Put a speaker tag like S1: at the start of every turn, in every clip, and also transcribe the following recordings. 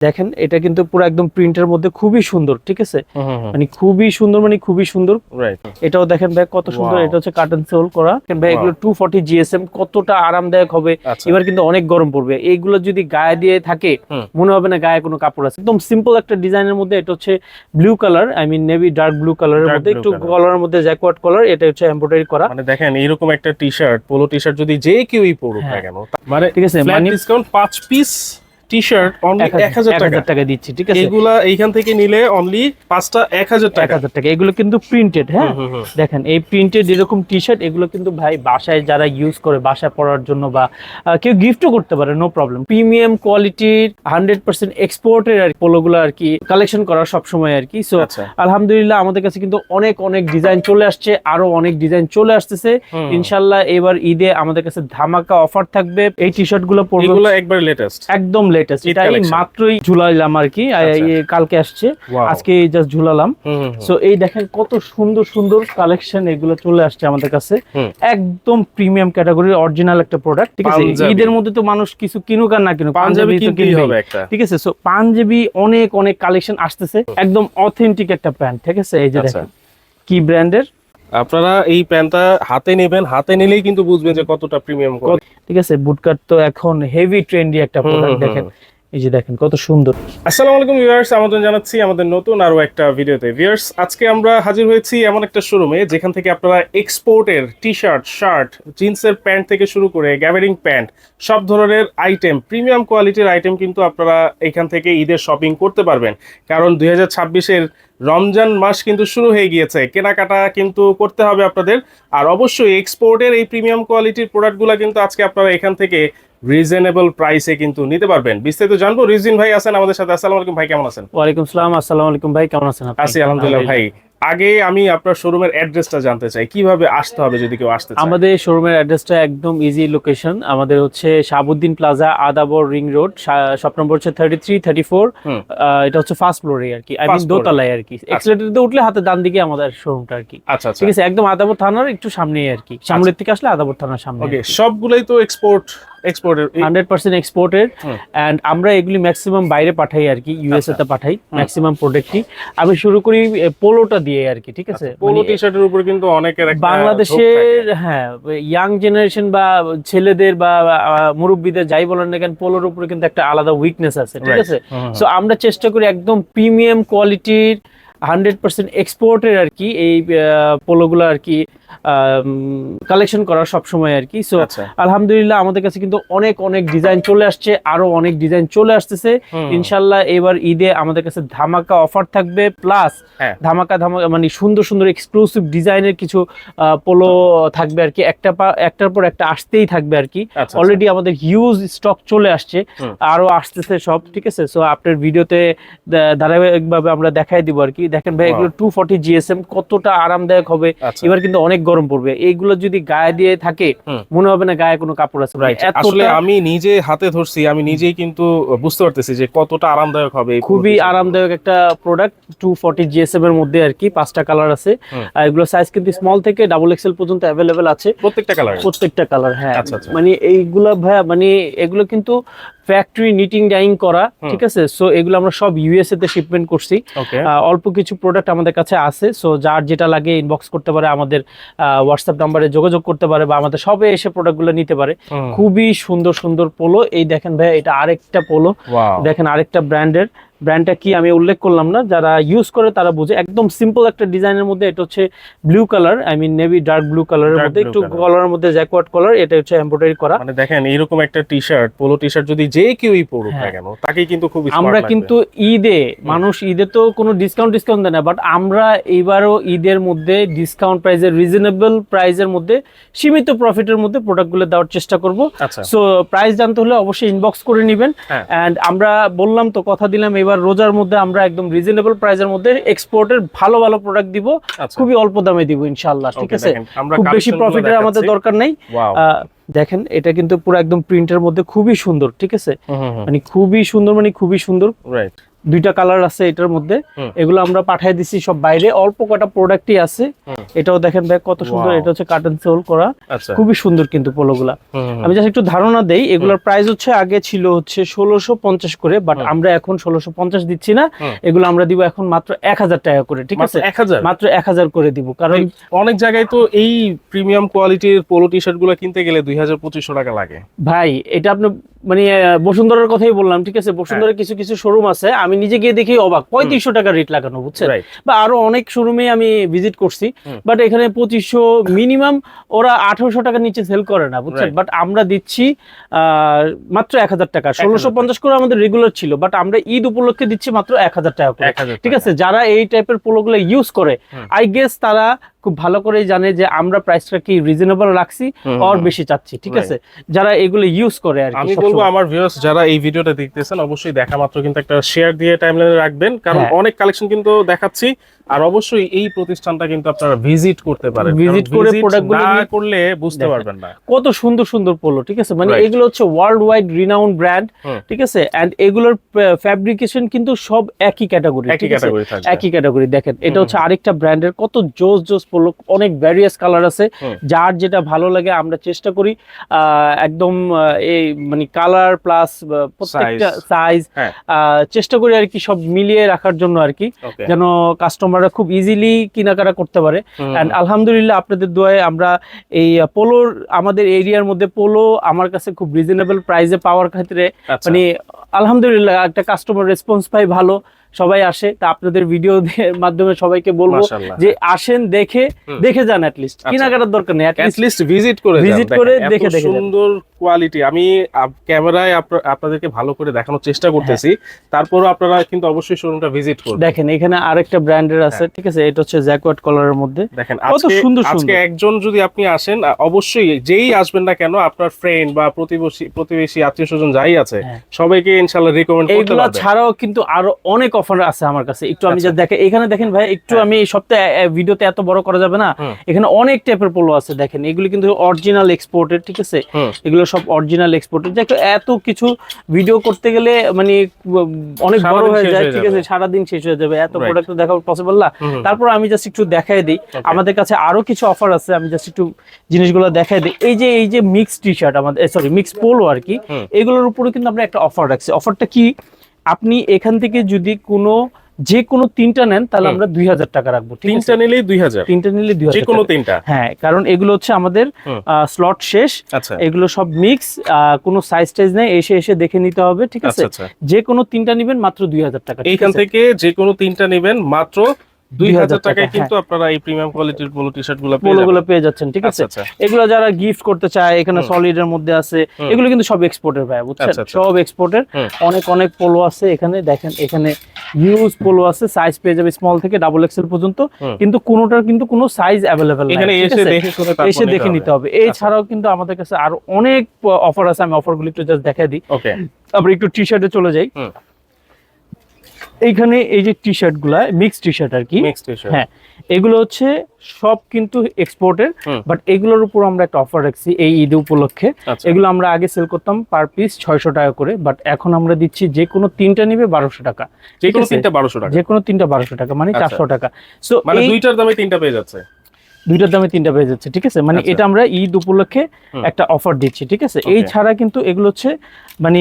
S1: দেখেন এটা কিন্তু পুরো একদম প্রিন্টের মধ্যে খুবই সুন্দর ঠিক আছে? মানে খুবই সুন্দর মানে খুবই সুন্দর। এটাও দেখেন ভাই কত সুন্দর এটা হচ্ছে কার্টন সোল করা। ভাই এগুলো টু ফর্টি জিএসএম কতটা আরামদায়ক হবে।
S2: আচ্ছা।
S1: এবার কিন্তু অনেক গরম পড়বে। এইগুলো যদি গায়ে দিয়ে থাকে মনে হবে না গায়ে কোনো কাপড় আছে। একদম সিম্পল একটা ডিজাইনের মধ্যে এটা হচ্ছে blue colour I mean navy dark blue কালারের মধ্যে একটু. কালারের মধ্যে জ্যাকওয়ার্ড কলার এটা হচ্ছে এমব্রয়ডারি করা।
S2: মানে দেখেন এরকম একটা T shirt polo T shirt যদি যে কেউই পড়ুক না
S1: হ্যাঁ।
S2: কেন মানে
S1: ঠিক আছে মানে
S2: ডিসকাউন্ট পাঁচ পিস টি শার্ট অনলি
S1: এক
S2: হাজার টাকা।
S1: দিচ্ছি ঠিক আছে?
S2: এগুলা এইখান থেকে নিলে অনলি পাঁচটা এক হাজার টাকা।
S1: হাজার টাকা। এগুলো কিন্তু প্রিন্টেড হ্যাঁ। দেখেন এই প্রিন্টেড এরকম টি শার্ট এগুলো কিন্তু ভাই বাসায় যারা ইউজ করে বাসায় পরার জন্য বা কেউ গিফটও করতে পারে নো প্রবলেম প্রিমিয়াম কোয়ালিটির হান্ড্রেড পার্সেন্ট এক্সপোর্টের আর কি পোলোগুলো আর কি কালেকশন করা সবসময় আর কি। সো
S2: আচ্ছা।
S1: আলহামদুলিল্লাহ আমাদের কাছে কিন্তু অনেক অনেক ডিজাইন চলে আসছে আরও অনেক ডিজাইন চলে আসতেছে। ইনশাল্লাহ এবার ঈদে আমাদের কাছে ধামাকা অফার থাকবে। এই টি শার্টগুলো
S2: এগুলো একবার লেটেস্ট
S1: একদম লেটেস্ট এটা এই মাত্রই ঝুলাইলাম আর কি।
S2: আচ্ছা।
S1: কালকে আসছে। আজকে জাস্ট ঝুলালাম। সো এই দেখেন কত সুন্দর সুন্দর কালেকশন এগুলো চলে আসছে আমাদের কাছে। একদম প্রিমিয়াম ক্যাটাগরির অরিজিনাল একটা প্রোডাক্ট ঠিক আছে? ঈদের মধ্যে তো মানুষ কিছু কিনুক আর না কিনুক
S2: পাঞ্জাবি
S1: তো
S2: একটা।
S1: ঠিক আছে? সো পাঞ্জাবি অনেক অনেক কালেকশন আসতেছে। একদম অথেন্টিক একটা প্যান্ট ঠিক আছে? এই যে
S2: আচ্ছা।
S1: দেখেন কি ব্র্যান্ডের
S2: আপনারা এই প্যান্টটা হাতে নেবেন হাতে নিলেই কিন্তু বুঝবেন যে কতটা প্রিমিয়াম
S1: ঠিক আছে? বুটকাট তো এখন হেভি ট্রেন্ডি একটা প্রোডাক্ট দেখেন। এই যে দেখেন, কত সুন্দর।
S2: আসসালামু আলাইকুম ভিউয়ার্স, আমন্ত্রণ জানাচ্ছি আমাদের নতুন আরও একটা ভিডিওতে। ভিউয়ার্স, আজকে আমরা হাজির হয়েছি এমন একটা শোরুমে যেখান থেকে আপনারা এক্সপোর্টের টি শার্ট শার্ট জিন্সের প্যান্ট থেকে শুরু করে গ্যাবারিং প্যান্ট সব ধরনের আইটেম প্রিমিয়াম কোয়ালিটির আইটেম কিন্তু আপনারা এখান থেকে ঈদের শপিং করতে পারবেন। কারণ দুই হাজার ছাব্বিশের রমজান মাস কিন্তু শুরু হয়ে গিয়েছে, কেনাকাটা কিন্তু করতে হবে আপনাদের। আর অবশ্যই এক্সপোর্টের এই প্রিমিয়াম কোয়ালিটির প্রোডাক্টগুলো কিন্তু আজকে আপনারা এখান থেকে রিজনেবল প্রাইসে কিন্তু নিতে পারবেন। বিস্তারিত জানব। রিজিন ভাই আছেন আমাদের সাথে। আসসালামু আলাইকুম ভাই কেমন আছেন?
S1: ওয়ালাইকুম সালাম। আসসালামু আলাইকুম ভাই কেমন আছেন আপনি?
S2: আছি আলহামদুলিল্লাহ ভাই। আগে আমি আপনার শোরুমের অ্যাড্রেসটা জানতে চাই। কীভাবে আসতে হবে যদি কেউ আসতে চায়?
S1: আমাদের শোরুমের অ্যাড্রেসটা একদম ইজি লোকেশন আমাদের হচ্ছে Shahabuddin plaza Adabor ring road shop number হচ্ছে thirty three thirty four
S2: hmm.
S1: এটা হচ্ছে ফার্স্ট ফ্লোরে আর কি। আই মিন দোতলায় আর কি। এক্সিলেটরতে উঠলে হাতে ডান দিকে আমাদের শোরুমটা আর কি।
S2: আচ্ছা আচ্ছা।
S1: ঠিক আছে একদম আদাবর থানার একটু সামনেই আর কি। সামনের থেকে আসলে আদাবর থানার সামনে
S2: ওকে সবগুলোই তো এক্সপোর্ট এক্সপোর্টের
S1: এক্সপোর্টেড
S2: হুম।
S1: আমরা এগুলি ম্যাক্সিমাম বাইরে পাঠাই আর কি ইউএসএ
S2: আচ্ছা।
S1: তে পাঠাই ম্যাক্সিমাম প্রোডাক্টই আমি শুরু করি পোলোটা দিয়ে আর কি ঠিক আছে?
S2: পোলো
S1: মানে
S2: টি শার্টের উপর কিন্তু অনেকের একটা
S1: বাংলাদেশের হ্যাঁ ইয়াং জেনারেশন বা ছেলেদের বা মুরব্বীদের যাই বলেন না কেন পোলোর উপরে কিন্তু একটা আলাদা উইকনেস আছে ঠিক আছে। সো আমরা চেষ্টা করি একদম প্রিমিয়াম কোয়ালিটির হান্ড্রেড পার্সেন্ট এক্সপোর্টের আর কি এই পোলোগুলো আর কি কালেকশন করা সবসময় আর কি। সো
S2: আচ্ছা।
S1: আলহামদুলিল্লাহ আমাদের কাছে কিন্তু অনেক অনেক ডিজাইন চলে আসছে আরও অনেক ডিজাইন চলে আসতেছে। ইনশাল্লাহ এবার ঈদে আমাদের কাছে ধামাকা অফার থাকবে প্লাস
S2: হ্যাঁ।
S1: ধামাকা ধামাকা মানে সুন্দর সুন্দর এক্সক্লুসিভ ডিজাইনের কিছু পোলো থাকবে আর কি। একটা একটার পর একটা আসতেই থাকবে আর কি।
S2: আচ্ছা
S1: অলরেডি আমাদের হিউজ স্টক চলে আসছে আরও আসতেছে সব ঠিক আছে? সো আপনার ভিডিওতে ধারাবাহিকভাবে আমরা দেখাই দিব আর কি। দেখেন ভাই এগুলো টু ফর্টি জিএসএম কতটা আরামদায়ক হবে।
S2: আচ্ছা।
S1: এবার কিন্তু অনেক গরম পড়বে। এইগুলো যদি গায়ে দিয়ে থাকে মনে হবে না গায়ে কোনো কাপড় আছে।
S2: আসলে আমি নিজে হাতে ধরছি আমি নিজেই কিন্তু বুঝতে পারতেছি যে কতটা আরামদায়ক হবে
S1: খুবই আরামদায়ক একটা প্রোডাক্ট টু ফর্টি জিএসএম এর মধ্যে আর কি পাঁচটা কালার আছে। এগুলো সাইজ কিন্তু স্মল থেকে ডাবল এক্সেল পর্যন্ত অ্যাভেলেবেল আছে।
S2: প্রত্যেকটা কালার
S1: প্রত্যেকটা কালার হ্যাঁ।
S2: আচ্ছা, আচ্ছা।
S1: মানে এইগুলা ভাইয়া মানে এগুলো কিন্তু ফ্যাক্টরি নিটিং ডাইং করা ঠিক আছে? সো এগুলো আমরা সব ইউএসএ তে শিপমেন্ট করছি। অল্প কিছু প্রোডাক্ট আমাদের কাছে আছে। সো যার যেটা লাগে ইনবক্স করতে পারে আমাদের হোয়াটসঅ্যাপ নাম্বারে যোগাযোগ করতে পারে বা আমাদের সবে এসে প্রোডাক্টগুলো নিতে পারে। খুবই সুন্দর সুন্দর পোলো এই দেখেন ভাই এটা আরেকটা পোলো দেখেন আরেকটা ব্র্যান্ডের ব্র্যান্ডটা কি আমি উল্লেখ করলাম না যারা ইউজ করে তারা বুঝে। একদম সিম্পল একটা ডিজাইনের মধ্যে এটা হচ্ছে blue colour I mean navy dark blue কালারের মধ্যে। একটু. কালারের মধ্যে জ্যাকওয়ার্ড কালার এটা হচ্ছে এমব্রয়ডারি করা।
S2: মানে দেখেন এইরকম একটা T shirt polo T shirt যদি যে কেউই পড়ুক না
S1: হ্যাঁ।
S2: কেন তাকেই কিন্তু খুব
S1: আমরা কিন্তু ঈদে মানুষ ঈদে তো কোনো ডিসকাউন্ট ডিসকাউন্ট দেয় না বাট আমরা এইবারও ঈদের মধ্যে ডিসকাউন্ট প্রাইসের রিজনেবল প্রাইসের মধ্যে সীমিত প্রফিটের মধ্যে প্রোডাক্টগুলো দেওয়ার চেষ্টা করব।
S2: আচ্ছা।
S1: সো প্রাইস জানতে হলে অবশ্যই ইনবক্স করে নেবেন। এন্ড আমরা বললাম তো কথা দিলাম এবার রোজার মধ্যে আমরা একদম রিজনেবল প্রাইসের মধ্যে এক্সপোর্টের ভালো ভালো প্রোডাক্ট দিব
S2: আচ্ছা।
S1: খুবই অল্প দামে দিব ইনশাল্লাহ ঠিক আছে? খুব বেশি প্রফিটের আমাদের দরকার নেই। দেখেন এটা কিন্তু পুরো একদম প্রিন্টের মধ্যে খুবই সুন্দর ঠিক আছে? মানে খুবই সুন্দর মানে খুবই সুন্দর।
S2: রাইট
S1: দুইটা কালার আছে এটার মধ্যে। এগুলো আমরা পাঠিয়ে দিছি সব বাইরে। অল্প কটা প্রোডাক্টই আছে। এটাও দেখেন ভাই কত সুন্দর। এটা হচ্ছে কার্টন সোল করা।
S2: আচ্ছা।
S1: খুবই সুন্দর কিন্তু পোলোগুলা। আমি জাস্ট একটু ধারণা দেই এগুলোর প্রাইস হচ্ছে আগে ছিল হচ্ছে ষোলোশো পঞ্চাশ করে বাট আমরা এখন ষোলোশো পঞ্চাশ দিচ্ছি না। এগুলো আমরা দিব এখন মাত্র এক হাজার টাকা করে ঠিক আছে?
S2: এক হাজার?
S1: মাত্র এক হাজার করে দিব কারণ
S2: অনেক জায়গায় তো এই প্রিমিয়াম কোয়ালিটির পোলো টি শার্টগুলো কিনতে গেলে দুই হাজার পঁচিশশো টাকা লাগে।
S1: ভাই এটা আপনি মানে বসুন্ধরার কথাই বললাম ঠিক আছে? বসুন্ধরার কিছু কিছু শোরুম আছে। আমি নিজে গিয়ে দেখি অবাক। পঁয়ত্রিশশো টাকা রেট লাগানো বুঝছেন? বা আরও অনেক শোরুমে আমি ভিজিট করছি। বাট এখানে পঁচিশশো মিনিমাম ওরা আঠারোশো টাকার নিচে সেল করে না বুঝছেন? বাট আমরা দিচ্ছি মাত্র এক হাজার টাকা। ষোলোশো পঞ্চাশ করে আমাদের রেগুলার ছিল বাট আমরা ঈদ উপলক্ষে দিচ্ছি মাত্র এক হাজার টাকা করে। ঠিক আছে? যারা এই টাইপের পোলোগুলো ইউজ করে আই গেস তারা খুব ভালো করেই জানে যে আমরা প্রাইসটা কি রিজনেবল রাখছি আর বেশি চাচ্ছি ঠিক আছে? যারা এগুলো ইউজ করে আর কি।
S2: বলব আমার ভিউয়ার্স যারা এই ভিডিওটা দেখতেছেন অবশ্যই দেখা মাত্র কিন্তু একটা শেয়ার দিয়ে টাইমলাইনে রাখবেন। কারণ
S1: হ্যাঁ।
S2: অনেক কালেকশন কিন্তু দেখাচ্ছি। আর অবশ্যই এই প্রতিষ্ঠানটা কিন্তু আপনারা ভিজিট করতে পারেন। কারণ
S1: করে
S2: visit
S1: product গুলো
S2: না
S1: নিয়ে-
S2: করলে বুঝতে পারবেন না।
S1: কত সুন্দর সুন্দর পোলো ঠিক আছে? মানে এগুলো হচ্ছে ওয়ার্ল্ড ওয়াইড রিনাউন্ড ব্র্যান্ড ঠিক আছে? এন্ড এগুলোর ফ্যাব্রিকেশন কিন্তু সব একই ক্যাটাগরি
S2: একই ক্যাটাগরি থাকবে।
S1: একই ক্যাটাগরি দেখেন। এটা হচ্ছে আরেকটা ব্র্যান্ডের কত জোস জোস পোলো অনেক ভ্যারিয়াস কালার আছে। যার যেটা ভালো লাগে আমরা চেষ্টা করি একদম এই মানে কালার প্লাস প্রত্যেকটা সাইজ
S2: হ্যাঁ।
S1: চেষ্টা করি আর কি সব মিলিয়ে রাখার জন্য আর কি।
S2: যেন
S1: যেন কাস্টমাররা খুব ইজিলি কেনাকাটা করতে পারে। অ্যান্ড আলহামদুলিল্লাহ আপনাদের দোয়ায় আমরা এই পোলোর আমাদের এরিয়ার মধ্যে পোলো আমার কাছে খুব রিজনেবল প্রাইসে পাওয়ার ক্ষেত্রে
S2: আচ্ছা।
S1: মানে আলহামদুলিল্লাহ একটা কাস্টমার রেসপন্স পাই ভালো। সবাই আসে তা আপনাদের ভিডিও মাধ্যমে সবাইকে বলব যে আসেন দেখে দেখে যান অ্যাটলিস্ট
S2: আচ্ছা।
S1: কেনাকাটার দরকার নেই
S2: অ্যাট
S1: অ্যাটলিস্ট
S2: ভিজিট করে দেখেন,
S1: করে দেখে দেখে
S2: সুন্দর কোয়ালিটি আমি ক্যামেরায় আপনাদেরকে ভালো করে দেখানোর চেষ্টা করতেছি। তারপরও আপনারা কিন্তু অবশ্যই শোরুমটা ভিজিট করবেন।
S1: দেখেন এখানে আরেকটা ব্র্যান্ডের আছে ঠিক আছে? এটা হচ্ছে জ্যাকওয়ার্ড কলারের মধ্যে।
S2: দেখেন
S1: কত সুন্দর
S2: আজকে
S1: সুন্দর।
S2: একজন যদি আপনি আসেন অবশ্যই যেই আসবেন না কেন আপনার ফ্রেন্ড বা প্রতিবেশী প্রতিবেশী আত্মীয় স্বজন যাই আছে
S1: হ্যাঁ।
S2: সবাইকে ইনশাআল্লাহ রিকমেন্ড করতে পারবেন।
S1: ছাড়াও কিন্তু আরও অনেক অফার আছে আমার কাছে। একটু আমি
S2: আচ্ছা।
S1: যা দেখে এখানে দেখেন ভাই একটু
S2: হ্যাঁ।
S1: আমি সপ্তাহে ভিডিওতে এত বড় করা যাবে না। এখানে অনেক টাইপের পোলো আছে দেখেন। এগুলো কিন্তু অরিজিনাল এক্সপোর্টেড ঠিক আছে? এগুলো সব অরিজিনাল এক্সপোর্টেড যে এত কিছু ভিডিও করতে গেলে মানে অনেক বড়
S2: সারাদিন
S1: হয়ে যায় ঠিক। আছে? সারাদিন শেষ হয়ে যাবে। এত প্রোডাক্ট দেখা পসিবল না। তারপর আমি জাস্ট একটু দেখাই দিই। আমাদের কাছে আরও কিছু অফার আছে আমি জাস্ট একটু জিনিসগুলো দেখাই দিই। এই যে এই যে মিক্স টি শার্ট আমাদের সরি মিক্স পোলো আর কি এগুলোর উপরে কিন্তু আমরা একটা অফার রাখছি। অফারটা কি? আপনি এখান থেকে যদি কোনো যে কোনো তিনটা নেন তাহলে আমরা দুই হাজার টাকা রাখব
S2: তিনটা নিলে দুই হাজার।
S1: তিনটা নিলে দুই হাজার
S2: কোনো তিনটা।
S1: হ্যাঁ কারণ এগুলো হচ্ছে আমাদের। স্লট শেষ।
S2: আচ্ছা।
S1: এগুলো সব মিক্স কোনো সাইজ টাইজ নেই এসে এসে দেখে নিতে হবে ঠিক আছে?
S2: আচ্ছা আচ্ছা।
S1: যে কোনো তিনটা নিবেন মাত্র দুই হাজার টাকা এখান
S2: থেকে যে কোনো তিনটা নেবেন মাত্র
S1: 2000
S2: হাজার টাকায় কিন্তু আপনারা এই প্রিমিয়াম কোয়ালিটির পোলো টি শার্টগুলো পেয়ে যাবেন।
S1: পেয়ে যাচ্ছেন ঠিক আছে?
S2: আচ্ছা। আচ্ছা
S1: এগুলো যারা গিফট করতে চায় এখানে। সলিড এর মধ্যে আছে এগুলো কিন্তু সব এক্সপোর্টের ভাই বুঝছেন?
S2: আচ্ছা, আচ্ছা।
S1: সব এক্সপোর্টের। অনেক অনেক পোলো আছে এখানে দেখেন এখানে ইউজ পোলো আছে সাইজ পেয়ে যাবে স্মল থেকে ডাবল এক্সেল পর্যন্ত। কিন্তু কোনোটার কিন্তু কোনো সাইজ অ্যাভেলেবেল
S2: এখানে এসে দেখে শুনে তারপর
S1: এসে দেখে নিতে হবে। এছাড়াও কিন্তু আমাদের কাছে আরও অনেক অফার আছে আমি অফারগুলো একটু জাস্ট দেখাই দিই।
S2: ওকে
S1: আমরা একটু টি শার্টে চলে যাই। এইখানে এই যে টি শার্টগুলা মিক্স টি শার্ট আর কি হ্যাঁ এগুলো হচ্ছে সব কিন্তু এক্সপোর্টের বাট এগুলোর উপর আমরা একটা অফার রাখছি এই ঈদ উপলক্ষে।
S2: আচ্ছা।
S1: এগুলো আমরা আগে সেল করতাম পার পিস ছয়শো টাকা করে বাট এখন আমরা দিচ্ছি যে কোনো তিনটা নিবে বারোশো টাকা।
S2: যে কোনো তিনটা বারোশো টাকা।
S1: যে কোনো তিনটা বারোশো টাকা মানে
S2: আচ্ছা।
S1: চারশো টাকা। সো
S2: মানে দুইটার দামে তিনটা পেয়ে যাচ্ছে।
S1: দুইটার দামে তিনটা পেয়ে যাচ্ছে ঠিক আছে? মানে
S2: আচ্ছা।
S1: এটা আমরা ঈদ উপলক্ষে একটা অফার দিচ্ছি ঠিক আছে? এই ছাড়া কিন্তু এগুলো হচ্ছে মানে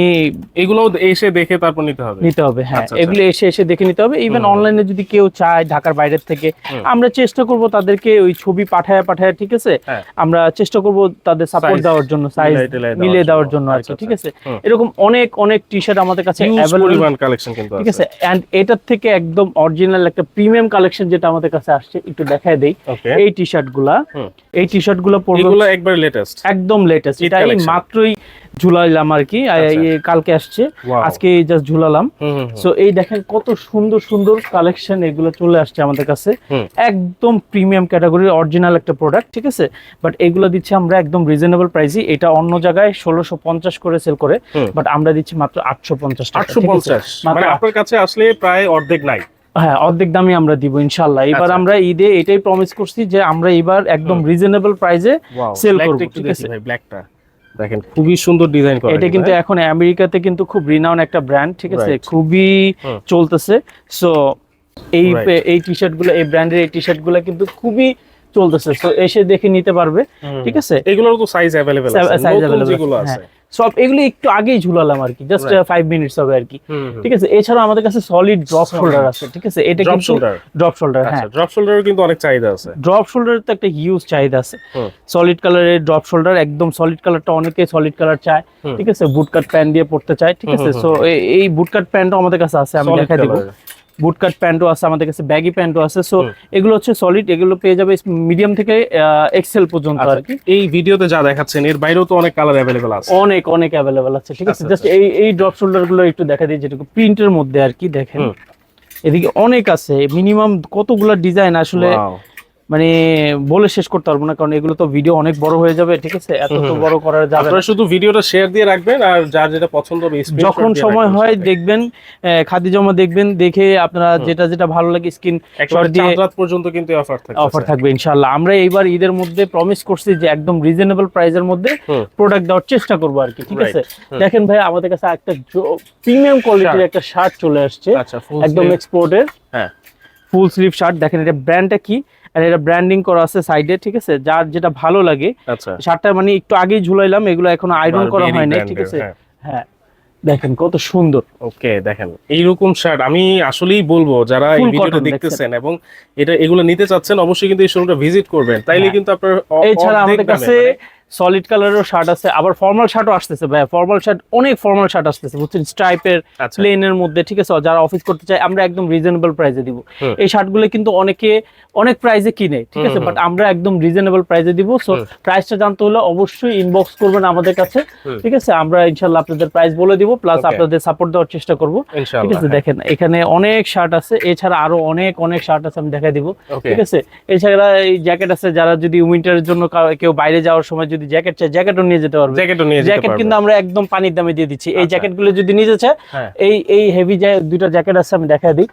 S2: এগুলোও এসে দেখে তারপর নিতে হবে।
S1: নিতে হবে হ্যাঁ।
S2: আচ্ছা, আচ্ছা।
S1: এগুলো এসে এসে দেখে নিতে হবে। ইভেন অনলাইনে যদি কেউ চায় ঢাকার বাইরের থেকে আমরা চেষ্টা করব তাদেরকে ওই ছবি পাঠায় পাঠায় ঠিক আছে?
S2: হ্যাঁ।
S1: আমরা চেষ্টা করব তাদের সাপোর্ট দেওয়ার জন্য সাইজ
S2: টিলাই দেওয়ার
S1: মিলিয়ে দেওয়ার
S2: জন্য।
S1: আর কি ঠিক আছে? এরকম অনেক অনেক টি শার্ট আমাদের কাছে অ্যাভেলেবল
S2: পরিমাণ কালেকশন কিন্তু
S1: ঠিক আছে? এন্ড এটার থেকে একদম অরিজিনাল একটা প্রিমিয়াম কালেকশন যেটা আমাদের কাছে আসছে একটু দেখায় দেই। এই টি শার্ট গুলা
S2: হুম।
S1: এই টি শার্টগুলো পরবে
S2: এগুলো একবার লেটেস্ট
S1: একদম লেটেস্ট এটা এই মাত্রই ঝুলাইলাম আর কি।
S2: আচ্ছা।
S1: কালকে আসছে। আজকে জাস্ট ঝুলালাম। সো এই দেখেন কত সুন্দর সুন্দর কালেকশন এগুলো চলে আসছে আমাদের কাছে। একদম প্রিমিয়াম ক্যাটাগরির অরিজিনাল একটা প্রোডাক্ট ঠিক আছে? বাট এগুলো দিচ্ছি আমরা একদম রিজনেবল প্রাইসে এটা অন্য জায়গায় ষোলোশো পঞ্চাশ করে সেল করে বাট আমরা দিচ্ছি মাত্র আটশো পঞ্চাশ টাকা
S2: আটশো পঞ্চাশ। মানে আপনার কাছে আসলে প্রায় অর্ধেক নাই।
S1: হ্যাঁ অর্ধেক দামে আমরা দিব ইনশাল্লাহ এবার
S2: আচ্ছা।
S1: আমরা ঈদে এটাই প্রমিস করছি যে আমরা এবার একদম রিজনেবল প্রাইসে
S2: ব্ল্যাকটা
S1: করব, ঠিক আছে?
S2: ভাই ব্ল্যাকটা দেখেন খুবই সুন্দর ডিজাইন করা
S1: এটা কিন্তু এখন আমেরিকাতে কিন্তু খুব রিনাউন একটা ব্র্যান্ড ঠিক আছে? খুবই চলতেছে। সো এই এই টি শার্টগুলো এই ব্র্যান্ডের এই টি শার্টগুলো কিন্তু খুবই চলতেছে। তো এসে দেখে নিতে পারবে ঠিক আছে?
S2: এগুলোর তো সাইজ অ্যাভেলেবেল আছে।
S1: সাইজ অ্যাভেলেবল
S2: আছে।
S1: সব এগুলো একটু আগেই ঝুলালাম আর কি জাস্ট ফাইভ মিনিটস হবে আর কি। ঠিক আছে এছাড়া আমাদের কাছে সলিড ড্রপ শোল্ডার আছে ঠিক আছে এটা
S2: ড্রপ
S1: কিন্তু
S2: শোল্ডার
S1: ড্রপ শোল্ডার হ্যাঁ।
S2: আচ্ছা ড্রপ শোল্ডারের কিন্তু অনেক চাহিদা আছে।
S1: ড্রপ শোল্ডারের তো একটা হিউজ চাহিদা আছে। সলিড কালারের ড্রপ শোল্ডার একদম সলিড কালারটা অনেকে সলিড কালার চায় ঠিক আছে বুটকাট প্যান্ট দিয়ে পড়তে চায় ঠিক আছে সো এই বুটকাট প্যান্টও আমাদের কাছে আছে আমি দেখাই দেবো। বুটকাট প্যান্টও আছে আমাদের কাছে ব্যাগি প্যান্টও আছে সো এগুলো হচ্ছে সলিড এগুলো পেয়ে যাবে মিডিয়াম থেকে এক্সেল পর্যন্ত আর কি
S2: আচ্ছা, এই ভিডিওতে যা দেখাচ্ছেন এর বাইরেও তো অনেক কালার অ্যাভেলেবেল আছে।
S1: অনেক অনেক অ্যাভেলেবেল আছে ঠিক আছে?
S2: আচ্ছা,
S1: জাস্ট এই এই ড্রপ শোল্ডারগুলো একটু দেখা দিই যেটুকু প্রিন্টের মধ্যে আর কি দেখেন এদিকে অনেক আছে মিনিমাম কতগুলো ডিজাইন আসলে. মানে বলে শেষ করতে পারব না কারণ এগুলো তো ভিডিও অনেক বড় হয়ে যাবে ঠিক আছে? এত তো বড় করা যাবে
S2: আপনারা শুধু ভিডিওটা শেয়ার দিয়ে রাখবেন আর যার যেটা পছন্দ হবে
S1: যখন সময় হয়। দেখবেন খাদি জমা দেখবেন দেখে আপনারা যেটা যেটা ভালো লাগে স্ক্রিন
S2: একেবারে
S1: দিয়ে
S2: রাত পর্যন্ত কিন্তু অফার থাকে
S1: অফার থাকবে ইনশাআল্লাহ। আমরা এইবার ঈদের মধ্যে প্রমিস করছি যে একদম রিজনেবল প্রাইসের মধ্যে প্রোডাক্ট দেওয়ার চেষ্টা করব আর কি ঠিক আছে? দেখেন ভাই আমাদের কাছে একটা প্রিমিয়াম কোয়ালিটির একটা শার্ট চলে আসছে
S2: আচ্ছা
S1: একদম। এক্সপোর্টের
S2: হ্যাঁ।
S1: ফুল স্লিভ শার্ট দেখেন এটা ব্র্যান্ডটা কি? আর এটা ব্র্যান্ডিং করা আছে সাইডে ঠিক আছে? যার যেটা ভালো লাগে।
S2: আচ্ছা।
S1: শার্টটা মানে একটু আগেই ঝুলাইলাম এগুলো এখনও আয়রন করা
S2: হয়
S1: হয়নি ঠিক আছে?
S2: হ্যাঁ।
S1: হ্যাঁ। দেখেন কত সুন্দর।
S2: ওকে দেখেন এই রকম শার্ট আমি আসলেই বলব যারা এই ভিডিওটা দেখতেছেন এবং এটা এগুলো নিতে চাচ্ছেন অবশ্যই কিন্তু এই শোরুমটা ভিজিট করবেন। তাইলে
S1: হ্যাঁ।
S2: কিন্তু আপনার
S1: এছাড়া আমাদের কাছে
S2: মানে-
S1: সলিড কালারেরও শার্ট আছে আবার ফর্মাল শার্টও আসতেছে ভাই ফর্মাল শার্ট অনেক ফর্মাল শার্ট আসতেছে বুঝছেন? স্ট্রাইপের
S2: আচ্ছা।
S1: প্লেনের মধ্যে ঠিক আছে? যারা অফিস করতে চায় আমরা একদম রিজনেবল প্রাইসে দিব। এই শার্টগুলো কিন্তু অনেকে অনেক প্রাইসে কিনে ঠিক আছে? বাট আমরা একদম রিজনেবল প্রাইসে দিব। সো প্রাইসটা জানতে হলে অবশ্যই ইনবক্স করবেন আমাদের কাছে ঠিক আছে? আমরা ইনশাল্লাহ আপনাদের প্রাইস বলে দিব প্লাস আপনাদের সাপোর্ট দেওয়ার চেষ্টা করব ঠিক আছে? দেখেন এখানে অনেক শার্ট আছে এছাড়া আরও অনেক অনেক শার্ট আছে আমি দেখাই দিব ঠিক আছে? এছাড়া এই জ্যাকেট আছে যারা যদি উইন্টারের জন্য কেউ বাইরে যাওয়ার সময় যদি জ্যাকেট চায় জ্যাকেটও নিয়ে যেতে পারবে।
S2: জ্যাকেটও নিয়ে
S1: জ্যাকেট কিন্তু আমরা একদম পানির দামে দিয়ে দিচ্ছি। এই
S2: আচ্ছা।
S1: জ্যাকেটগুলো যদি নিতে চায়
S2: হ্যাঁ।
S1: এই এই হেভি দুইটা জ্যাকেট আছে আমি দেখা দিই।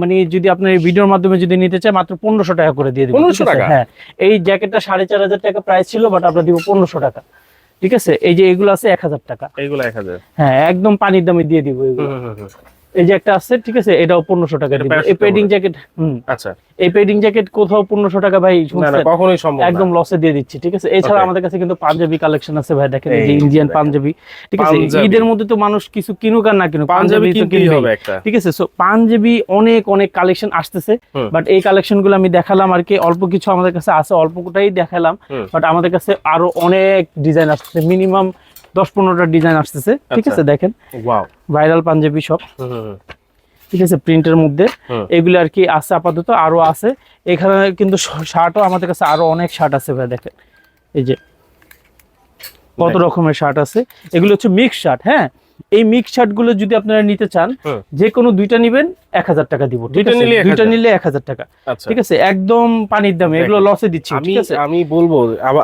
S1: মানে যদি আপনার এই ভিডিওর মাধ্যমে যদি নিতে চায় মাত্র পনেরোশো টাকা করে দিয়ে দিব
S2: 1500 টাকা?
S1: হ্যাঁ। এই জ্যাকেটটা সাড়ে চার হাজার টাকা প্রাইস ছিল বাট আমরা দিব পনেরোশো টাকা। ঠিক আছে? এই যে এগুলো আছে এক হাজার টাকা।
S2: এইগুলো এক হাজার।
S1: হ্যাঁ একদম পানির দামে দিয়ে দিব এগুলো। এই যে একটা আছে ঠিক আছে? এটাও পনেরোশো টাকা এই পেডিং জ্যাকেট হুম।
S2: আচ্ছা।
S1: এই পেডিং জ্যাকেট কোথাও পনেরোশো টাকা ভাই
S2: না না কখনোই সম্ভব না।
S1: একদম লসে দিয়ে দিচ্ছি ঠিক আছে? এছাড়া আমাদের কাছে কিন্তু পাঞ্জাবি কালেকশন আছে ভাই দেখেন এই যে ইন্ডিয়ান পাঞ্জাবি ঠিক আছে? ঈদের মধ্যে তো মানুষ কিছু কিনুক আর না কিনুক
S2: পাঞ্জাবি
S1: তো
S2: একটা।
S1: ঠিক আছে? সো পাঞ্জাবি অনেক অনেক কালেকশন আসতেছে বাট এই কালেকশনগুলো আমি দেখালাম আর কি অল্প কিছু আমাদের কাছে আছে অল্পটাই দেখালাম বাট আমাদের কাছে আরও অনেক ডিজাইন আসতেছে মিনিমাম দশ পনেরোটা ডিজাইন আসতেছে ঠিক
S2: আচ্ছা।
S1: আছে দেখেন। ভাইরাল পাঞ্জাবি সব ঠিক আছে প্রিন্টের মধ্যে। এগুলো আর কি আছে আপাতত আরও আছে। এখানে কিন্তু শার্টও আমাদের কাছে আরও অনেক শার্ট আছে ভাই দেখেন। এই যে কত রকমের শার্ট আছে। এগুলো হচ্ছে মিক্স শার্ট হ্যাঁ? এই মিক্স শার্টগুলো যদি আপনারা নিতে চান। যে কোনো দুইটা নিবেন এক হাজার টাকা দিব
S2: দুইটা নিলে 1000
S1: দুইটা নিলে এক হাজার টাকা
S2: আচ্ছা।
S1: ঠিক আছে? একদম পানির দামে এগুলো লসে দিচ্ছি
S2: আমি
S1: ঠিক আছে?
S2: আমি বলব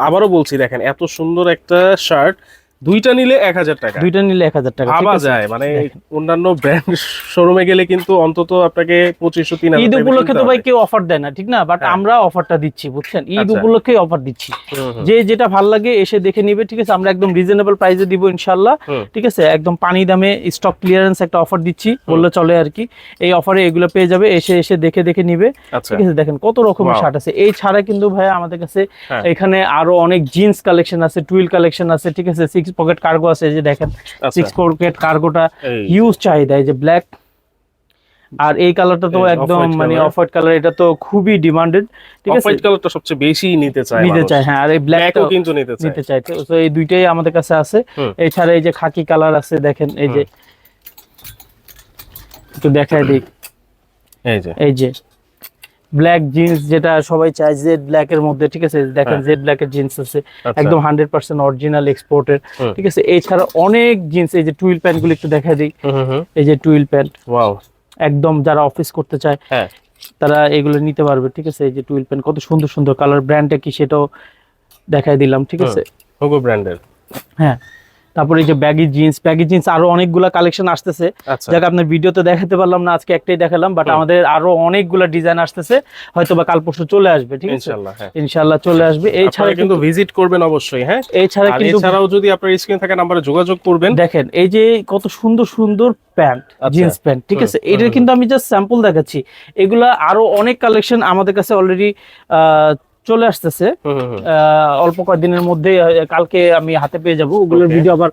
S2: আবারও বলছি দেখেন এত সুন্দর একটা শার্ট দুইটা নিলে এক হাজার টাকা।
S1: দুইটা নিলে এক হাজার টাকা
S2: ভাবা যায় মানে অন্যান্য ব্র্যান্ড শোরুমে গেলে কিন্তু অন্তত আপনাকে পঁচিশশো তিন হাজার
S1: ঈদ উপলক্ষে তো ভাই কেউ অফার দেয় না ঠিক না? বাট
S2: হ্যাঁ।
S1: আমরা অফারটা দিচ্ছি বুঝছেন? ঈদ
S2: আচ্ছা।
S1: উপলক্ষে অফার দিচ্ছি। যে যেটা ভালো লাগে এসে দেখে নিবে ঠিক আছে? আমরা একদম রিজনেবল প্রাইসে দিব ইনশাল্লাহ ঠিক আছে? একদম পানি দামে স্টক ক্লিয়ারেন্স একটা অফার দিচ্ছি বললে চলে আর কি। এই অফারে এগুলো পেয়ে যাবে এসে এসে দেখে দেখে নিবে
S2: আচ্ছা।
S1: ঠিক আছে? দেখেন কত রকমের শার্ট আছে। এই ছাড়া কিন্তু ভাই আমাদের কাছে
S2: হ্যাঁ।
S1: এখানে আরও অনেক জিন্স কালেকশন আছে টুইল কালেকশন আছে ঠিক আছে? সিক্স পকেট কার্গো আছে যে দেখেন সিক্স পকেট কার্গোটা হিউজ চাহিদা এই যে ব্ল্যাক আর এই কালারটা তো একদম মানে অফ হোয়াইট কালার এটা তো খুবই ডিমান্ডেড ঠিক আছে?
S2: হোয়াইট কালারটা সবচেয়ে বেশি নিতে চায়
S1: নিতে চায় হ্যাঁ আর এই
S2: ব্ল্যাকও কিন্তু নিতে চায়।
S1: নিতে চাই তো এই দুইটাই আমাদের কাছে আছে। এছাড়া এই যে খাকি কালার আছে দেখেন এই যে। একটু দেখাই দিই।
S2: এই যে।
S1: এই যে। ব্ল্যাক জিন্স যেটা সবাই চায় জেড ব্ল্যাক এর মধ্যে ঠিক আছে? দেখেন। জেড ব্ল্যাক এর জিন্স আছে
S2: আচ্ছা।
S1: একদম হান্ড্রেড পার্সেন্ট অরিজিনাল এক্সপোর্টের। ঠিক আছে? এছাড়া অনেক জিন্স এই যে টুইল প্যান্টগুলো একটু দেখা দিই। এই যে টুইল প্যান্ট একদম যারা অফিস করতে চায়
S2: হ্যাঁ।
S1: তারা এগুলো নিতে পারবে ঠিক আছে? এই যে টুইল প্যান্ট কত সুন্দর সুন্দর কালার ব্র্যান্ডটা কি সেটাও দেখাই দিলাম ঠিক আছে?
S2: হুগো ব্র্যান্ডের
S1: হ্যাঁ। তারপরে এই যে ব্যাগি জিন্স ব্যাগি জিন্স আরও অনেকগুলা কালেকশন আসতেছে।
S2: আচ্ছা।
S1: যাকে আপনার ভিডিওতে দেখাতে পারলাম না আজকে একটাই দেখালাম বাট আমাদের আরও অনেকগুলা ডিজাইন আসতেছে হয়তো বা কাল পরশু চলে আসবে ঠিক আছে?
S2: ইনশাআল্লাহ হ্যাঁ।
S1: চলে আসবে। এছাড়া
S2: আপনারা কিন্তু ভিজিট করবেন অবশ্যই হ্যাঁ?
S1: এছাড়া
S2: আর
S1: কিন্তু
S2: এছাড়াও যদি আপনার স্ক্রিনে থাকা নাম্বারে যোগাযোগ করবেন।
S1: দেখেন এই যে কত সুন্দর সুন্দর প্যান্ট
S2: আচ্ছা।
S1: জিন্স প্যান্ট ঠিক আছে?
S2: হুম,
S1: এটা কিন্তু আমি জাস্ট স্যাম্পল দেখাচ্ছি। এগুলা আরও অনেক কালেকশন আমাদের কাছে অলরেডি চলে আসতেছে। অল্প কয়েকদিনের মধ্যে কালকে আমি হাতে পেয়ে যাব। ওগুলোর ভিডিও আবার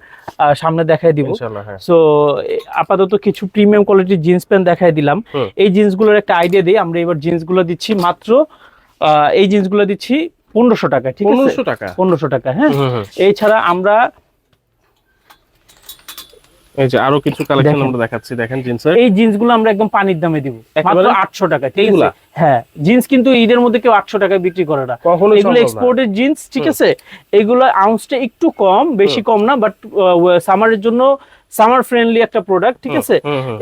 S1: সামনে দেখাই দিব।
S2: হ্যাঁ।
S1: সো আপাতত কিছু প্রিমিয়াম কোয়ালিটির জিন্স প্যান্ট দেখাই দিলাম। এই জিন্সগুলোর একটা আইডিয়া দিই। আমরা এবার জিন্সগুলো দিচ্ছি মাত্র আহ, এই জিন্সগুলো দিচ্ছি পনেরোশো টাকা ঠিক আছে?
S2: পনেরোশো টাকা।
S1: পনেরোশো টাকা হ্যাঁ। এছাড়া আমরা
S2: এই যে আরও কিছু কালেকশন আমরা দেখাচ্ছি দেখেন জিন্সের
S1: এই জিন্সগুলো আমরা একদম পানির দামে দিব। মাত্র
S2: একেবারে?
S1: আটশো টাকা ঠিক আছে? হ্যাঁ জিন্স কিন্তু ঈদের মধ্যে কেউ আটশো টাকায় বিক্রি করে না। এগুলো এক্সপোর্টের জিন্স ঠিক আছে? এগুলো আউন্সটা একটু কম বেশি কম না বাট সামারের জন্য সামার ফ্রেন্ডলি একটা প্রোডাক্ট ঠিক আছে?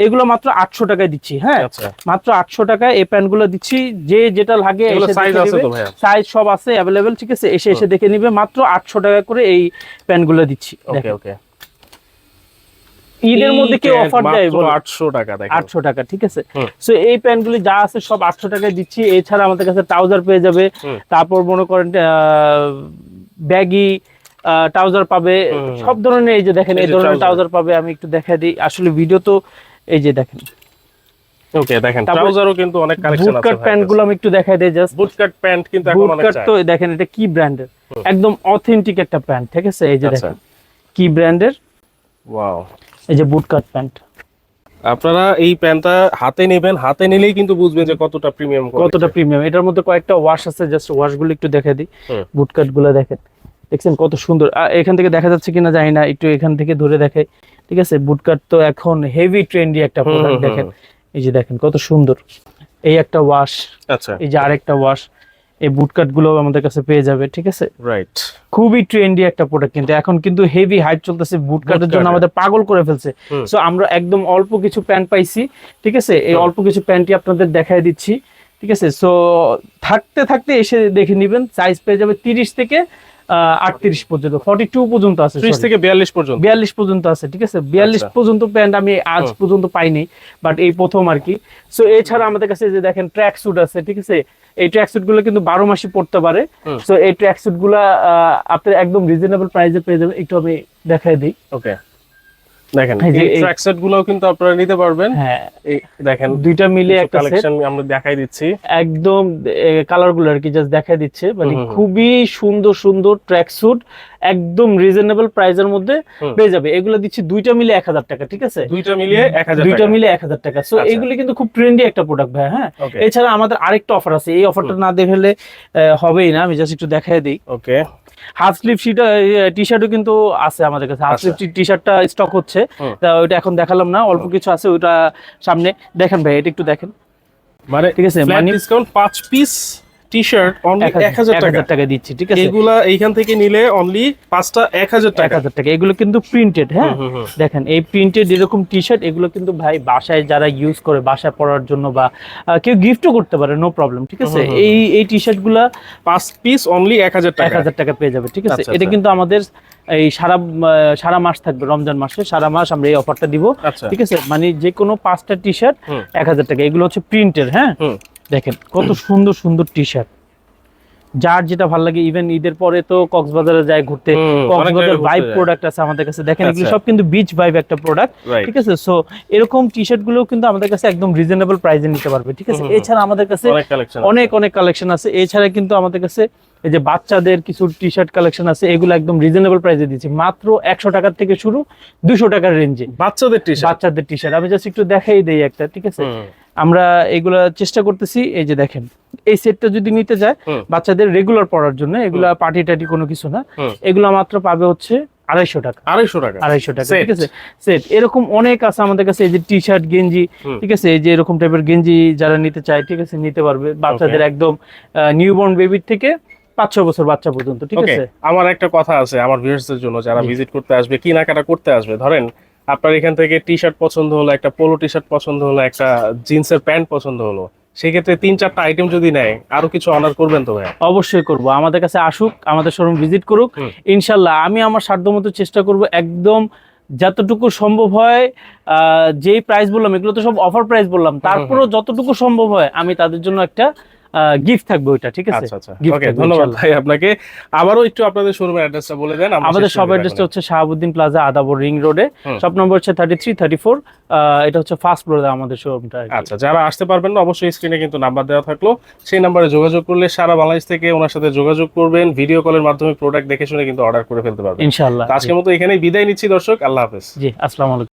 S1: এগুলো মাত্র আটশো টাকায় দিচ্ছি হ্যাঁ?
S2: আচ্ছা।
S1: মাত্র আটশো টাকায় এই প্যান্টগুলো দিচ্ছি যে যেটা লাগে
S2: সাইজ আছে তো ভাইয়া?
S1: সাইজ সব আছে অ্যাভেলেবেল ঠিক আছে? এসে এসে দেখে নিবে মাত্র আটশো টাকা করে এই প্যান্টগুলো দিচ্ছি
S2: ওকে ওকে
S1: ঈদের মধ্যে কেউ অফার দেয় বলো?
S2: 800 টাকা দেখেন
S1: আটশো টাকা ঠিক আছে। সো এই প্যান্টগুলি যা আছে সব আটশো টাকায় দিচ্ছি। এছাড়া আমাদের কাছে ট্রাউজার পেয়ে যাবে। তারপর মনে করেন ব্যাগি ট্রাউজার পাবে। সব ধরনের এই যে দেখেন
S2: এই
S1: ধরনের ট্রাউজার পাবে আমি একটু দেখা দিই। আসলে ভিডিও তো এই যে দেখেন।
S2: ওকে দেখেন
S1: তারপর
S2: ট্রাউজারও কিন্তু অনেক কালেকশন আছে
S1: কাট প্যান্টগুলো আমি একটু দেখাই দিই জাস্ট
S2: বুটকাট প্যান্ট কিন্তু এখন অনেক
S1: কাট তো দেখেন এটা কি ব্র্যান্ডের একদম অথেন্টিক একটা প্যান্ট ঠিক আছে? এই যে
S2: আচ্ছা।
S1: দেখেন কি ব্র্যান্ডের
S2: ওয়াও
S1: এই যে বুট কাট প্যান্ট
S2: আপনারা এই প্যান্টটা হাতে নেবেন হাতে নিলেই কিন্তু বুঝবেন যে কতটা প্রিমিয়াম
S1: কতটা প্রিমিয়াম এটার মধ্যে কয়েকটা ওয়াশ আছে জাস্ট ওয়াশগুলো একটু দেখে দিই। বুট কাটগুলো দেখেন। দেখছেন কত সুন্দর। এখান থেকে দেখা যাচ্ছে কিনা জানি না একটু এখান থেকে ধরে দেখে ঠিক আছে বুট কাট তো এখন হেভি ট্রেন্ডি একটা প্রোডাক্ট দেখেন। এই যে দেখেন কত সুন্দর। এই একটা ওয়াশ
S2: আচ্ছা।
S1: এই যে আরেকটা ওয়াশ এই বুট কাটগুলো আমাদের কাছে পেয়ে যাবে ঠিক আছে?
S2: রাইট
S1: খুবই ট্রেন্ডি একটা প্রোডাক্ট কিন্তু। এখন কিন্তু হেভি হাইট চলতেছে বুট কাটের জন্য আমাদের পাগল করে ফেলছে। সো আমরা একদম অল্প কিছু প্যান্ট পাইছি ঠিক আছে? এই অল্প কিছু প্যান্টই আপনাদের দেখাই দিচ্ছি ঠিক আছে? সো থাকতে থাকতে এসে দেখে নিবেন সাইজ পেয়ে যাবে তিরিশ থেকে আটত্রিশ পর্যন্ত ফর্টি টু পর্যন্ত আছে
S2: 30 থেকে 42 পর্যন্ত।
S1: বিয়াল্লিশ পর্যন্ত আছে ঠিক আছে? বিয়াল্লিশ
S2: আচ্ছা।
S1: পর্যন্ত প্যান্ট আমি আজ পর্যন্ত পাইনি বাট এই প্রথম আর কি। সো এছাড়া আমাদের কাছে যে দেখেন ট্র্যাক স্যুট আছে ঠিক আছে? এই ট্র্যাক স্যুটগুলো কিন্তু বারো মাসে পড়তে পারে।
S2: তো
S1: সো এই ট্র্যাক স্যুটগুলা আহ, আপনার একদম রিজনেবল প্রাইসে পেয়ে যাবেন। একটু আমি দেখাই দিই।
S2: ওকে দেখেন
S1: এই
S2: ট্র্যাক সেটগুলো কিন্তু আপনারা নিতে পারবেন।
S1: হ্যাঁ
S2: দেখেন
S1: দুইটা মিলে একটা
S2: কালেকশন আমরা দেখাই দিচ্ছি।
S1: একদম কালারগুলো আর কি জাস্ট দেখাই দিচ্ছে। মানে। খুবই সুন্দর সুন্দর ট্র্যাক স্যুট একদম রিজনেবল প্রাইসের মধ্যে পেয়ে যাবে। এগুলো দিচ্ছি দুইটা মিলে এক হাজার টাকা ঠিক আছে?
S2: দুইটা মিলিয়ে 1000
S1: দুইটা মিলে এক হাজার টাকা। সো
S2: আচ্ছা।
S1: এগুলি কিন্তু খুব ট্রেন্ডি একটা প্রোডাক্ট ভাই হ্যাঁ? এছাড়া আমাদের আরেকটা অফার আছে। এই অফারটা না দেখলে হবেই না। আমি জাস্ট একটু দেখাই দিই।
S2: ওকে
S1: হাফ স্লিভ টি শার্টও কিন্তু আছে আমাদের কাছে। হাফ। স্লিভ টি শার্টটা স্টক হচ্ছে তা ওইটা এখন দেখালাম না অল্প কিছু আছে ওইটা সামনে। দেখেন ভাই এটা একটু দেখেন।
S2: মানে
S1: ঠিক আছে, মানে-
S2: ডিসকাউন্ট 5 পিস টি-শার্ট অনলি
S1: এক হাজার-
S2: টাকা।
S1: দিচ্ছি ঠিক আছে?
S2: এগুলা এইখান থেকে নিলে অনলি পাঁচটা 1000
S1: এক
S2: টাকা।
S1: হাজার টাকা। এগুলো কিন্তু প্রিন্টেড হ্যাঁ। দেখেন এই প্রিন্টেড এরকম টি শার্ট এগুলো কিন্তু ভাই বাসায় যারা ইউজ করে বাসায় পরার জন্য বা কেউ গিফটও করতে পারে নো প্রবলেম ঠিক আছে? এই এই টি শার্টগুলা
S2: পাঁচ পিস অনলি 1000
S1: এক
S2: টাকা।
S1: এক হাজার টাকা পেয়ে যাবে ঠিক আছে?
S2: আচ্ছা,
S1: এটা
S2: আচ্ছা।
S1: কিন্তু আমাদের এই সারা সারা মাস থাকবে রমজান মাসে। সারা মাস আমরা এই অফারটা দিব
S2: আচ্ছা।
S1: ঠিক আছে? মানে যে কোনো পাঁচটা টি শার্ট এক হাজার টাকা। এগুলো হচ্ছে প্রিন্টের হ্যাঁ? দেখেন কত সুন্দর সুন্দর টি শার্ট যার যেটা ভালো লাগে ইভেন ঈদের পরে তো কক্সবাজারে যায় ঘুরতে কক্সবাজার ভাইব প্রোডাক্ট আছে আমাদের কাছে। দেখেন এগুলো
S2: আচ্ছা।
S1: সব কিন্তু বিচ ভাইব একটা প্রোডাক্ট ঠিক আছে? সো এরকম টি শার্টগুলো কিন্তু আমাদের কাছে একদম রিজনেবল প্রাইসে নিতে পারবে ঠিক আছে। এছাড়া আমাদের কাছে
S2: অনেক
S1: অনেক কালেকশন আছে। এছাড়া কিন্তু আমাদের কাছে এই যে বাচ্চাদের কিছু টি শার্ট কালেকশন আছে এগুলো একদম রিজনেবল প্রাইসে দিচ্ছি। মাত্র একশো টাকার থেকে শুরু দুশো টাকার রেঞ্জে
S2: বাচ্চাদের টি-শার্ট
S1: বাচ্চাদের টি শার্ট আমি জাস্ট একটু দেখাই দেই একটা ঠিক আছে? আমরা এগুলা চেষ্টা করতেছি এই যে দেখেন এই সেটটা যদি নিতে যায় বাচ্চাদের রেগুলার পড়ার জন্য এগুলা পার্টি টাটি কোনো কিছু না। এগুলা মাত্র পাবে হচ্ছে আড়াইশো টাকা।
S2: আড়াইশো টাকা।
S1: আড়াইশো টাকা ঠিক আছে? সেট এরকম অনেক আছে আমাদের কাছে এই যে টি শার্ট গেঞ্জি ঠিক আছে? এই যে এরকম টাইপের গেঞ্জি যারা নিতে চায় ঠিক আছে? নিতে পারবে। বাচ্চাদের একদম নিউবর্ন বেবির থেকে পাঁচ ছ বছর বাচ্চা পর্যন্ত ঠিক আছে?
S2: আমার একটা কথা আছে আমার ভিউয়ার্সদের জন্য যারা ভিজিট করতে আসবে কেনাকাটা করতে আসবে ধরেন আপনার এখান থেকে টি শার্ট পছন্দ হলো একটা পোলো টি শার্ট পছন্দ হলো একটা জিন্সের প্যান্ট পছন্দ হলো। সেক্ষেত্রে তিন চারটা আইটেম যদি নেয় আরও কিছু অনার করবেন তো ভাই
S1: অবশ্যই করব। আমাদের কাছে আসুক আমাদের শোরুম ভিজিট করুক। ইনশাল্লাহ আমি আমার সাধ্যমতো চেষ্টা করব একদম যতটুকু সম্ভব হয় আহ, যেই প্রাইস বললাম এগুলো তো সব অফার প্রাইস বললাম তারপরেও যতটুকু সম্ভব হয় আমি তাদের জন্য একটা গিফট থাকবে ওইটা ঠিক আছে?
S2: আচ্ছা আচ্ছা। ওকে ধন্যবাদ। ভাই আপনাকে। আবারও একটু আপনাদের শোরুমের অ্যাড্রেসটা বলে দেন
S1: আমাদের সব অ্যাড্রেসটা হচ্ছে শাহাবুদ্দিন প্লাজা আদাবর রিং রোডে। শপ নম্বর হচ্ছে থার্টি থ্রি থার্টি ফোর এটা হচ্ছে ফার্স্ট ফ্লোরে আমাদের শোরুমটা
S2: আচ্ছা যারা আসতে পারবেন না অবশ্যই স্ক্রিনে কিন্তু নাম্বার দেওয়া থাকল। সেই নাম্বারে যোগাযোগ করলে সারা বাংলাদেশ থেকে ওনার সাথে যোগাযোগ করবেন ভিডিও কলের মাধ্যমে প্রোডাক্ট দেখে শুনে কিন্তু অর্ডার করে ফেলতে পারবেন।
S1: ইনশাল্লাহ
S2: তো আজকের মতো এখানেই বিদায় নিচ্ছি দর্শক। আল্লাহ হাফেজ।
S1: জি আসসালামু আলাইকুম।